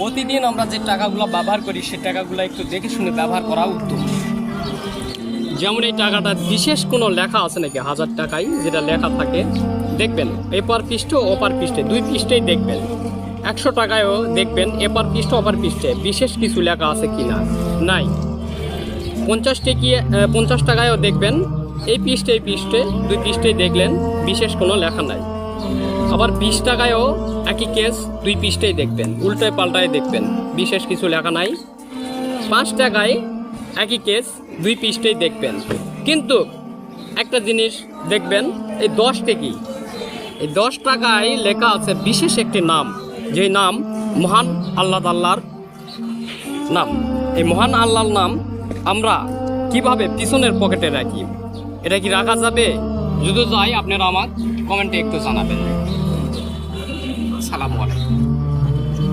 প্রতিদিন আমরা যে টাকাগুলো ব্যবহার করি, সে টাকাগুলো একটু দেখে শুনে ব্যবহার করা উত্তম। যেমন এই টাকাটা বিশেষ কোনো লেখা আছে নাকি? হাজার টাকায় যেটা লেখা থাকে, দেখবেন এপার পৃষ্ঠ ওপার পৃষ্ঠে, দুই পৃষ্ঠেই দেখবেন। একশো টাকায়ও দেখবেন এপার পৃষ্ঠ ওপার পৃষ্ঠে, বিশেষ কিছু লেখা আছে কি না নাই পঞ্চাশ টেকিয়ে পঞ্চাশ টাকায়ও দেখবেন, এই পৃষ্ঠে এই পৃষ্ঠে, দুই পৃষ্ঠেই দেখলেন, বিশেষ কোনো লেখা নাই। আবার বিশ টাকায়ও একই কেস দুই পৃষ্ঠেই দেখবেন, উল্টায় পাল্টায় দেখবেন, বিশেষ কিছু লেখা নাই। পাঁচ টাকায় একই কেস দুই পৃষ্ঠেই দেখবেন। কিন্তু একটা জিনিস দেখবেন, এই দশ টেকি এই দশ টাকায় লেখা আছে বিশেষ একটি নাম যে নাম মহান আল্লাহ আল্লাহর নাম। এই মহান আল্লাহর নাম আমরা কীভাবে পিছনের পকেটে রাখি? এটা কি রাখা যাবে? যদি যাই আপনারা আমার কমেন্টে একটু জানাবেন। আসসালামু আলাইকুম।